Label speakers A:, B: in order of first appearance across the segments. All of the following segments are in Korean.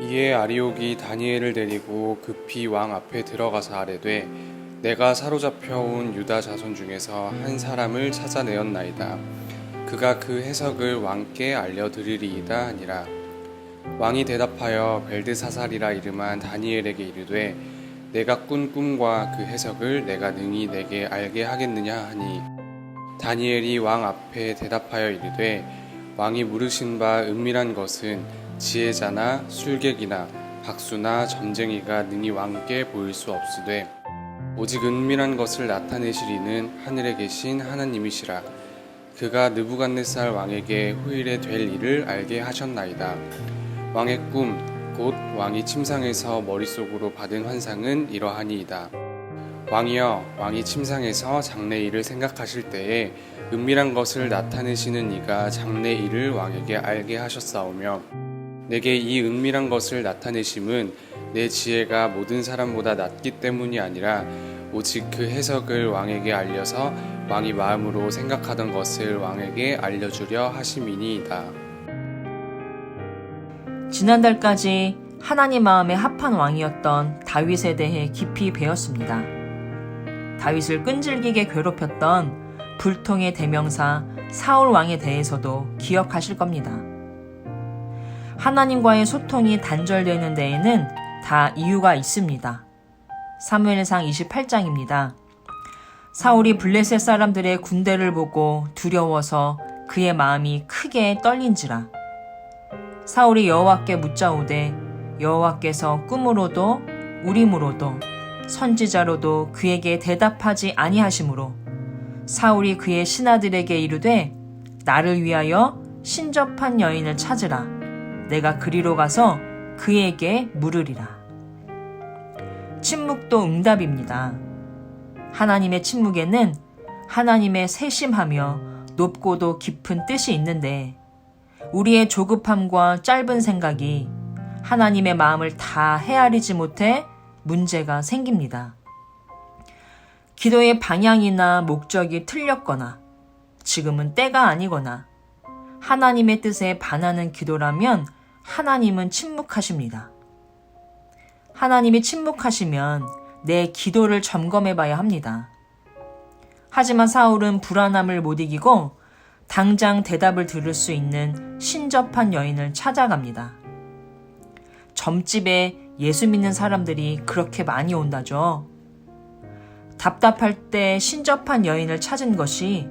A: 이에 아리옥이 다니엘을 데리고 급히 왕 앞에 들어가서 아뢰되 내가 사로잡혀 온 유다 자손 중에서 한 사람을 찾아내었나이다. 그가 그 해석을 왕께 알려드리리이다 하니라. 왕이 대답하여 벨드사살이라 이름한 다니엘에게 이르되 내가 꾼 꿈과 그 해석을 내가 능히 내게 알게 하겠느냐 하니 다니엘이 왕 앞에 대답하여 이르되 왕이 물으신 바 은밀한 것은 지혜자나 술객이나 박수나 점쟁이가 능히 왕께 보일 수 없으되 오직 은밀한 것을 나타내시리는 하늘에 계신 하나님이시라. 그가 느부갓네살 왕에게 후일에 될 일을 알게 하셨나이다. 왕의 꿈곧 왕이 침상에서 머릿속으로 받은 환상은 이러하니이다. 왕이여 왕이 침상에서 장래 일을 생각하실 때에 은밀한 것을 나타내시는 이가 장래 일을 왕에게 알게 하셨사오며 내게 이 은밀한 것을 나타내심은 내 지혜가 모든 사람보다 낮기 때문이 아니라 오직 그 해석을 왕에게 알려서 왕이 마음으로 생각하던 것을 왕에게 알려주려 하심이니이다.
B: 지난달까지 하나님 마음에 합한 왕이었던 다윗에 대해 깊이 배웠습니다. 다윗을 끈질기게 괴롭혔던 불통의 대명사 사울 왕에 대해서도 기억하실 겁니다. 하나님과의 소통이 단절되는 데에는 다 이유가 있습니다. 사무엘상 28장입니다. 사울이 블레셋 사람들의 군대를 보고 두려워서 그의 마음이 크게 떨린지라. 사울이 여호와께 묻자오되 여호와께서 꿈으로도 우림으로도 선지자로도 그에게 대답하지 아니하시므로 사울이 그의 신하들에게 이르되 나를 위하여 신접한 여인을 찾으라 내가 그리로 가서 그에게 물으리라 침묵도 응답입니다 하나님의 침묵에는 하나님의 세심하며 높고도 깊은 뜻이 있는데 우리의 조급함과 짧은 생각이 하나님의 마음을 다 헤아리지 못해 문제가 생깁니다. 기도의 방향이나 목적이 틀렸거나 지금은 때가 아니거나 하나님의 뜻에 반하는 기도라면 하나님은 침묵하십니다. 하나님이 침묵하시면 내 기도를 점검해 봐야 합니다. 하지만 사울은 불안함을 못 이기고 당장 대답을 들을 수 있는 신접한 여인을 찾아갑니다. 점집에 예수 믿는 사람들이 그렇게 많이 온다죠. 답답할 때 신접한 여인을 찾은 것이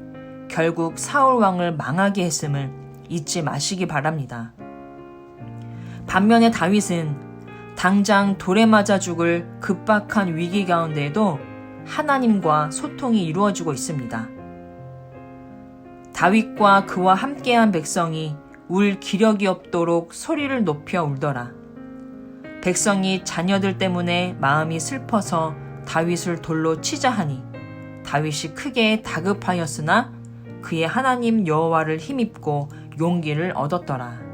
B: 결국 사울왕을 망하게 했음을 잊지 마시기 바랍니다. 반면에 다윗은 당장 돌에 맞아 죽을 급박한 위기 가운데에도 하나님과 소통이 이루어지고 있습니다. 다윗과 그와 함께한 백성이 울 기력이 없도록 소리를 높여 울더라. 백성이 자녀들 때문에 마음이 슬퍼서 다윗을 돌로 치자 하니 다윗이 크게 다급하였으나 그의 하나님 여호와를 힘입고 용기를 얻었더라.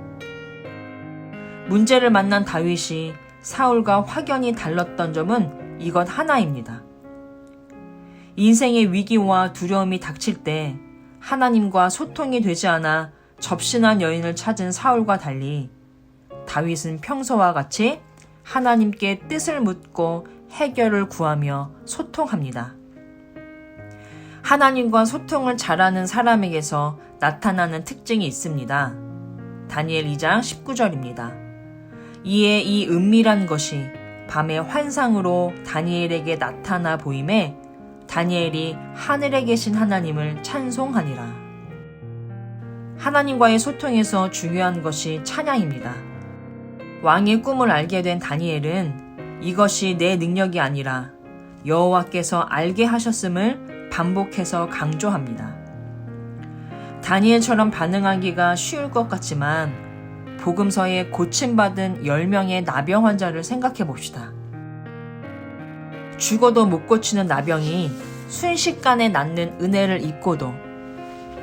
B: 문제를 만난 다윗이 사울과 확연히 달랐던 점은 이것 하나입니다. 인생의 위기와 두려움이 닥칠 때 하나님과 소통이 되지 않아 접신한 여인을 찾은 사울과 달리 다윗은 평소와 같이 하나님께 뜻을 묻고 해결을 구하며 소통합니다. 하나님과 소통을 잘하는 사람에게서 나타나는 특징이 있습니다. 다니엘 2장 19절입니다. 이에 이 은밀한 것이 밤의 환상으로 다니엘에게 나타나 보임에 다니엘이 하늘에 계신 하나님을 찬송하니라. 하나님과의 소통에서 중요한 것이 찬양입니다. 왕의 꿈을 알게 된 다니엘은 이것이 내 능력이 아니라 여호와께서 알게 하셨음을 반복해서 강조합니다. 다니엘처럼 반응하기가 쉬울 것 같지만 복음서에 고침받은 10명의 나병 환자를 생각해 봅시다. 죽어도 못 고치는 나병이 순식간에 낫는 은혜를 잊고도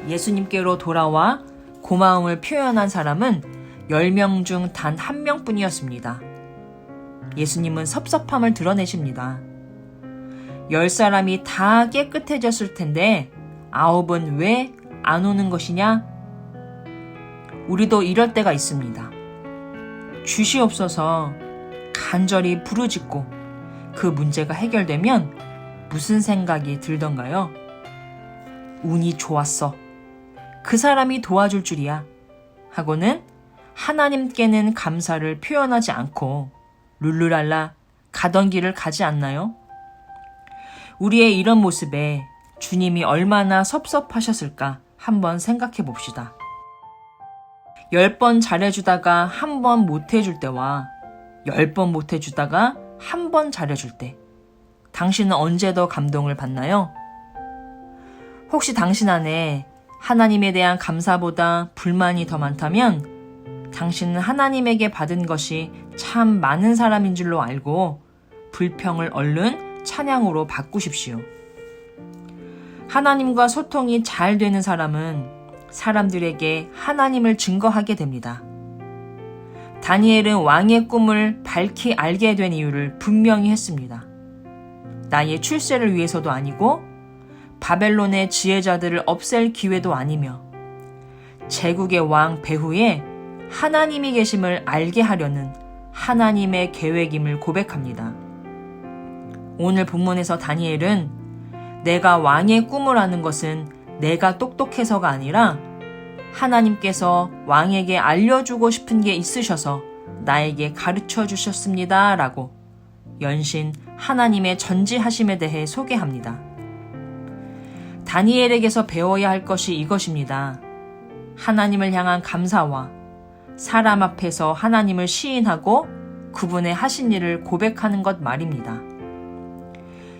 B: 예수님께로 돌아와 고마움을 표현한 사람은 10명 중 단 한 명뿐이었습니다. 예수님은 섭섭함을 드러내십니다. 열 사람이 다 깨끗해졌을 텐데 아홉은 왜 안 오는 것이냐? 우리도 이럴 때가 있습니다. 주시옵소서 간절히 부르짖고 그 문제가 해결되면 무슨 생각이 들던가요? 운이 좋았어. 그 사람이 도와줄 줄이야. 하고는 하나님께는 감사를 표현하지 않고 룰루랄라 가던 길을 가지 않나요? 우리의 이런 모습에 주님이 얼마나 섭섭하셨을까 한번 생각해 봅시다. 열 번 잘해주다가 한 번 못해줄 때와 열 번 못해주다가 한 번 잘해줄 때, 당신은 언제 더 감동을 받나요? 혹시 당신 안에 하나님에 대한 감사보다 불만이 더 많다면 당신은 하나님에게 받은 것이 참 많은 사람인 줄로 알고 불평을 얼른 찬양으로 바꾸십시오. 하나님과 소통이 잘 되는 사람은 사람들에게 하나님을 증거하게 됩니다. 다니엘은 왕의 꿈을 밝히 알게 된 이유를 분명히 했습니다. 나의 출세를 위해서도 아니고 바벨론의 지혜자들을 없앨 기회도 아니며 제국의 왕 배후에 하나님이 계심을 알게 하려는 하나님의 계획임을 고백합니다. 오늘 본문에서 다니엘은 내가 왕의 꿈을 아는 것은 내가 똑똑해서가 아니라 하나님께서 왕에게 알려주고 싶은 게 있으셔서 나에게 가르쳐 주셨습니다. 라고 연신 하나님의 전지하심에 대해 소개합니다. 다니엘에게서 배워야 할 것이 이것입니다. 하나님을 향한 감사와 사람 앞에서 하나님을 시인하고 그분의 하신 일을 고백하는 것 말입니다.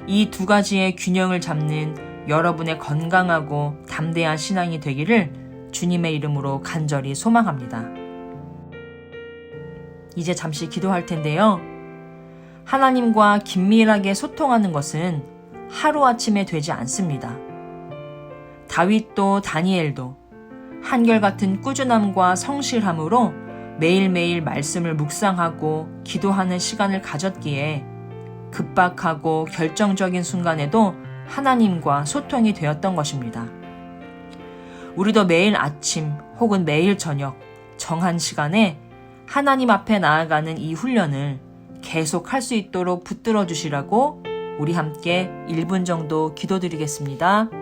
B: 이 두 가지의 균형을 잡는 여러분의 건강하고 담대한 신앙이 되기를 주님의 이름으로 간절히 소망합니다. 이제 잠시 기도할 텐데요. 하나님과 긴밀하게 소통하는 것은 하루아침에 되지 않습니다. 다윗도 다니엘도 한결같은 꾸준함과 성실함으로 매일매일 말씀을 묵상하고 기도하는 시간을 가졌기에 급박하고 결정적인 순간에도 하나님과 소통이 되었던 것입니다. 우리도 매일 아침 혹은 매일 저녁 정한 시간에 하나님 앞에 나아가는 이 훈련을 계속 할 수 있도록 붙들어 주시라고 우리 함께 1분 정도 기도드리겠습니다.